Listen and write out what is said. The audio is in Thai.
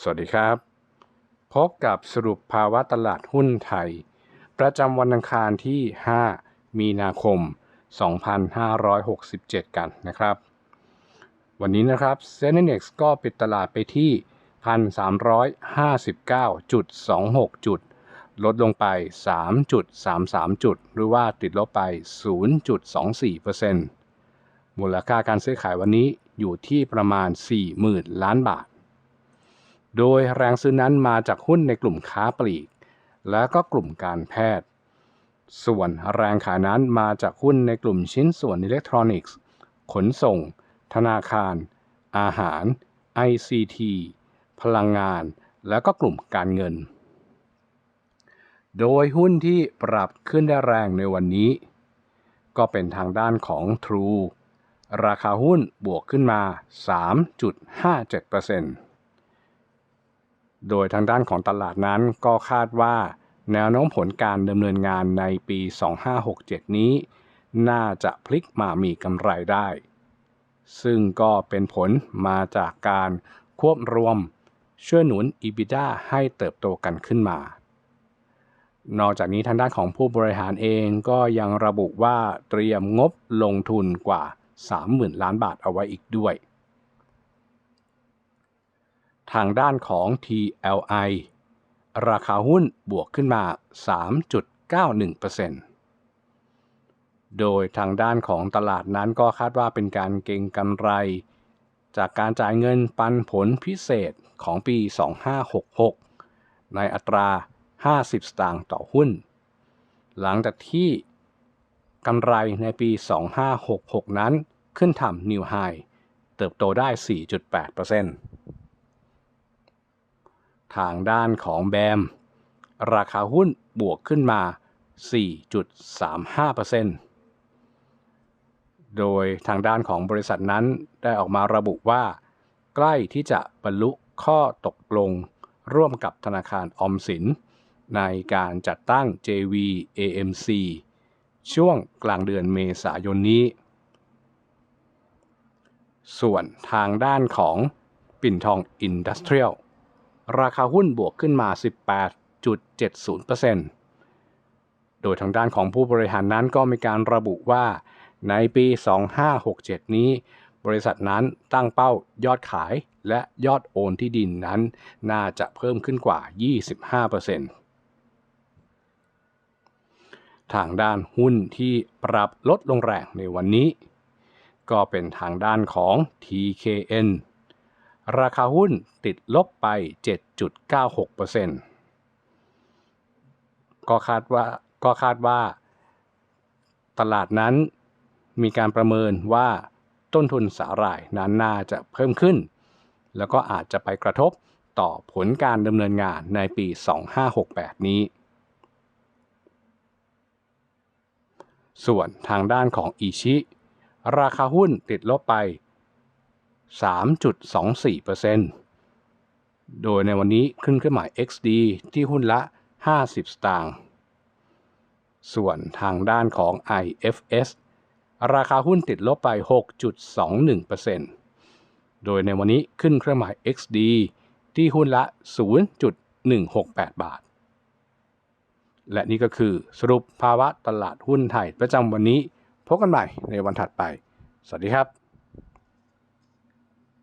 สวัสดีครับ พบกับสรุปภาวะตลาดหุ้นไทย ประจำวันอังคารที่ 5 มีนาคม 2567 กันนะครับ วันนี้นะครับเซ็นเน็กซ์ก็ปิดตลาดไปที่ 1,359.26 จุด ลดลงไป 3.33 จุด หรือว่าติดลบไป 0.24%มูลค่าการซื้อขายวันนี้อยู่ที่ประมาณ 40,000 ล้านบาท โดยแรงซื้อนั้นมาจากหุ้นในกลุ่มค้าปลีก และก็กลุ่มการแพทย์ ส่วนแรงขายนั้นมาจากหุ้นในกลุ่มชิ้นส่วนอิเล็กทรอนิกส์ ขนส่ง ธนาคาร อาหาร ICT พลังงาน และก็กลุ่มการเงิน โดยหุ้นที่ปรับขึ้นได้แรงในวันนี้ ก็เป็นทางด้านของ True ราคาหุ้นบวกขึ้นมา 3.57% โดยทางด้านของตลาดนั้นก็คาดว่า แนวโน้มผลการดำเนินงานในปี 2567 นี้ น่าจะพลิกมามีกำไรได้ ซึ่งก็เป็นผลมาจากการควบรวมช่วยหนุน EBITDA ให้เติบโตกันขึ้นมา นอกจากนี้ทางด้านของผู้บริหารเองก็ยังระบุว่าเตรียมงบลงทุนกว่า 30,000 ล้านบาทเอาไว้อีกด้วย ทางด้านของ TLI ราคาหุ้นบวกขึ้นมา 3.91%โดยทางด้านของตลาดนั้นก็คาดว่าเป็นการเก็งกำไร จากการจ่ายเงินปันผลพิเศษของปี 2566 ในอัตรา 50 สตางค์ต่อหุ้น หลังจากที่กำไรในปี 2566 นั้นขึ้นทำนิวไฮเติบโตได้ 4.8% ทางด้านของแบม ราคาหุ้นบวกขึ้นมา 4.35%โดยทางด้านของบริษัทนั้นได้ออกมาระบุว่า ใกล้ที่จะบรรลุข้อตกลงร่วมกับธนาคารออมสิน ในการจัดตั้ง JV AMC ช่วงกลางเดือนเมษายนนี้ ส่วนทางด้านของปิ่นทองอินดัสเทรียล ราคาหุ้นบวกขึ้นมา 18.70%โดยทางด้านของผู้บริหารนั้นก็มีการระบุว่า ในปี 2567 นี้ บริษัทนั้นตั้งเป้ายอดขายและยอดโอนที่ดินนั้น น่าจะเพิ่มขึ้นกว่า 25%ทางด้านหุ้นที่ปรับลดลงแรงในวันนี้ ก็เป็นทางด้านของ TKN ราคาหุ้นติดลบไป 7.96%ก็คาดว่าก็คาดว่า ตลาดนั้นมีการประเมินว่าต้นทุนสาหร่ายนั้นน่าจะเพิ่มขึ้น แล้วก็อาจจะไปกระทบต่อผลการดำเนินงานในปี 2568 นี้ ส่วนทางด้านของอิชิ ราคาหุ้นติดลบไป 3.24%โดยในวันนี้ขึ้นเครื่องหมาย XD ที่หุ้นละ 50 สตางค์ ส่วนทางด้านของ IFS ราคาหุ้นติดลบไป 6.21%โดยในวันนี้ขึ้นเครื่องหมาย XD ที่หุ้นละ 0.168 บาท และนี่ก็คือสรุปภาวะตลาดหุ้นไทยประจำวันนี้ พบกันใหม่ในวันถัดไป สวัสดีครับ